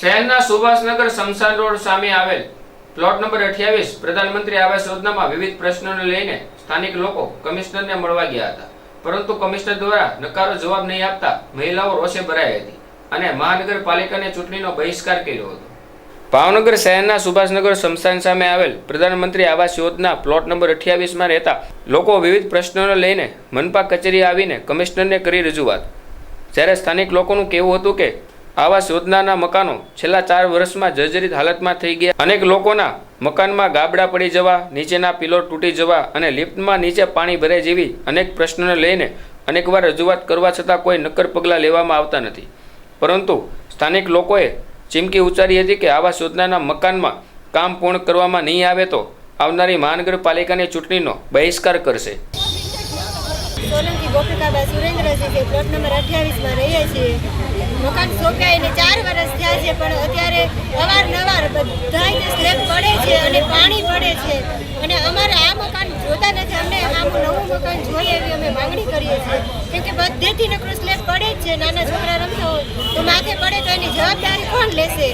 શહેરના સુભાષનગર શમશાન રોડ સામે આવેલ પ્લોટ નંબર અઠ્યાવીસ પ્રધાનમંત્રી આવાસ યોજનામાં વિવિધ પ્રશ્નોને લઈને સ્થાનિક લોકો કમિશનરને મળવા ગયા હતા. પરંતુ કમિશનર દ્વારા નકારો જવાબ નહીં આપતા મહિલાઓ રોષે ભરાઈ હતી અને મહાનગરપાલિકાને ચૂંટણીનો બહિષ્કાર કર્યો હતો. ભાવનગર શહેરના સુભાષનગર શમશાન સામે આવેલ પ્રધાનમંત્રી આવાસ યોજના પ્લોટ નંબર અઠ્યાવીસમાં રહેતા લોકો વિવિધ પ્રશ્નોને લઈને મનપા કચેરી આવીને કમિશનરને કરી રજૂઆત. જ્યારે સ્થાનિક લોકોનું કહેવું હતું કે આવાસ યોજનાના મકાનો છેલ્લા ચાર વર્ષમાં જર્જરિત હાલતમાં થઈ ગયા. અનેક લોકોના મકાનમાં ગાબડા પડી જવા, નીચેના પિલર તૂટી જવા અને લિફ્ટમાં નીચે પાણી ભરાઈ જેવી અનેક પ્રશ્નોને લઈને અનેકવાર રજૂઆત કરવા છતાં કોઈ નક્કર પગલાં લેવામાં આવતા નથી. પરંતુ સ્થાનિક લોકોએ ચીમકી ઉચ્ચારી હતી કે આવાસ યોજનાના મકાનમાં કામ પૂર્ણ કરવામાં નહીં આવે તો આવનારી મહાનગરપાલિકાની ચૂંટણીનો બહિષ્કાર કરશે. સોલંકી ગોપિકાબા સુરેન્દ્રસિંહ પ્લોટ નંબર અઠ્યાવીસમાં રહીએ છીએ. મકાન સોંપ્યાઈને ચાર વર્ષ થયા છે પણ અત્યારે અવારનવાર બધાય સ્લેબ પડે છે અને પાણી પડે છે. અને અમારે આ મકાન જોતા નથી. અમને આમ નવું મકાન જોઈએ એવી અમે માંગણી કરીએ છીએ. કેમ કે બધેથી નકરો સ્લેબ પડે જ છે. નાના છોકરા રમતા હોય તો માથે પડે તો એની જવાબદારી કોણ લેશે?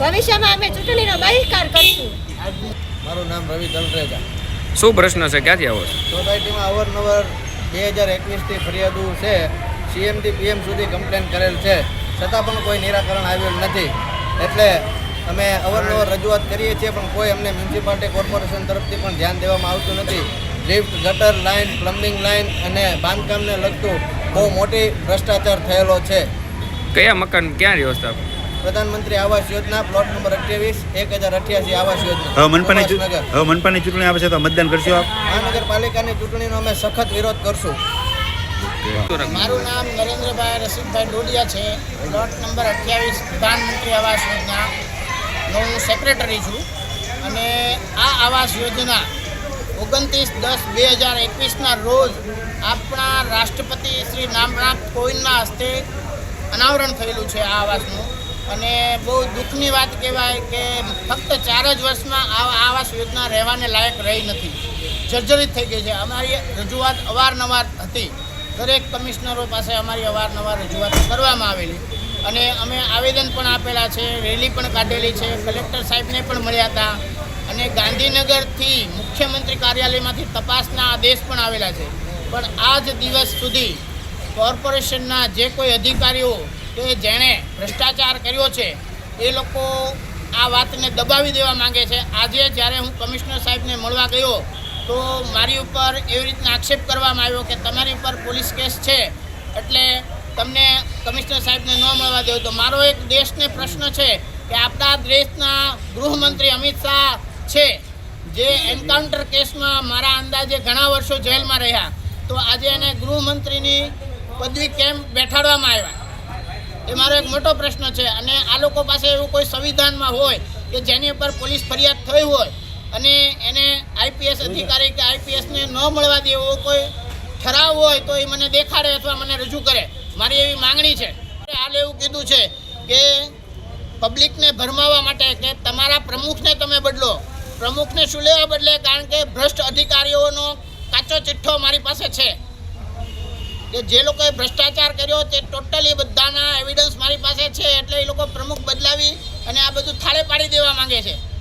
ભવિષ્યમાં અમે ચૂંટણીનો બહિષ્કાર કરીશું. મારું નામ રવિ દલરેજા. શું પ્રશ્ન છે? ક્યાંથી આવો છો? સોસાયટીમાં અવારનવાર બે હજાર એકવીસથી ફરિયાદો છે. સીએમથી પીએમ સુધી કમ્પ્લેન કરેલ છે. છતાં પણ કોઈ નિરાકરણ આવેલ નથી. એટલે અમે અવારનવાર રજૂઆત કરીએ છીએ પણ કોઈ અમને મ્યુનિસિપાલિટી કોર્પોરેશન તરફથી પણ ધ્યાન દેવામાં આવતું નથી. લિફ્ટ ગટર લાઇન પ્લમ્બિંગ લાઇન અને બાંધકામને લગતું બહુ મોટી ભ્રષ્ટાચાર થયેલો છે. કયા મકાન ક્યાં રહ્યો સાહેબ? પ્રધાનમંત્રી આવાસ યોજના પ્લોટ નંબર અઠ્યાવીસ એક હજાર અઠ્યાસી આવાસ યોજના. હવે મનપાની. મનપાની ચૂંટણી આવે છે તો મતદાન કરશો આપ? મહાનગરપાલિકાની ચૂંટણીનો અમે સખત વિરોધ કરશું. મારું નામ નરેન્દ્રભાઈ રસિકભાઈ ડોડિયા છે. પ્લોટ નંબર અઠ્યાવીસ પ્રધાનમંત્રી આવાસ યોજના. નો હું સેક્રેટરી છું. અને આ આવાસ યોજના ઓગણત્રીસ દસ બે હજાર એકવીસના રોજ આપણા રાષ્ટ્રપતિ શ્રી રામનાથ કોવિંદના હસ્તે અનાવરણ થયેલું છે આ આવાસનું. અને બહુ દુઃખની વાત કહેવાય કે ફક્ત ચાર જ વર્ષમાં આ આવાસ યોજના રહેવાને લાયક રહી નથી. જર્જરિત થઈ ગઈ છે. અમારી રજૂઆત અવારનવાર હતી. દરેક કમિશનરો પાસે અમારી અવારનવાર રજૂઆત કરવામાં આવેલી. અને અમે આવેદન પણ આપેલા છે, રેલી પણ કાઢેલી છે, કલેક્ટર સાહેબને પણ મળ્યા હતા. અને ગાંધીનગરથી મુખ્યમંત્રી કાર્યાલયમાંથી તપાસના આદેશ પણ આવેલા છે. પણ આજ દિવસ સુધી કોર્પોરેશનના જે કોઈ અધિકારીઓ કે જેણે ભ્રષ્ટાચાર કર્યો છે, એ લોકો આ વાતને દબાવી દેવા માંગે છે. આજે જ્યારે હું કમિશનર સાહેબને મળવા ગયો તો મારી ઉપર એવી રીતના આક્ષેપ કરવામાં આવ્યો કે તમારી ઉપર પોલીસ કેસ છે, એટલે તમને કમિશનર સાહેબને ન મળવા દેવું તો મારો એક દેશને પ્રશ્ન છે કે આપણા દેશના ગૃહમંત્રી અમિત શાહ છે, જે એન્કાઉન્ટર કેસમાં મારા અંદાજે ઘણા વર્ષો જેલમાં રહ્યા, તો આજે એને ગૃહમંત્રીની પદવી કેમ બેઠાડવામાં આવ્યા? એ મારો એક મોટો પ્રશ્ન છે અને આ લોકો પાસે એવું કોઈ સંવિધાનમાં હોય કે જેની ઉપર પોલીસ ફરિયાદ થઈ હોય અને એને આઈપીએસ અધિકારી કે આઈપીએસને ન મળવા દે એવો કોઈ ઠરાવ હોય તો એ મને દેખાડે અથવા મને રજૂ કરે. મારી એવી માંગણી છે. હાલ એવું કીધું છે કે પબ્લિકને ભરમાવવા માટે કે તમારા પ્રમુખને તમે બદલો. પ્રમુખને શું લેવા બદલે? કારણ કે ભ્રષ્ટ અધિકારીઓનો કાચો ચિઠ્ઠો મારી પાસે છે. કે જે લોકોએ ભ્રષ્ટાચાર કર્યો તે ટોટલી બધાના એવિડન્સ મારી પાસે છે. એટલે એ લોકો પ્રમુખ બદલાવી અને આ બધું થાળે પાડી દેવા માંગે છે.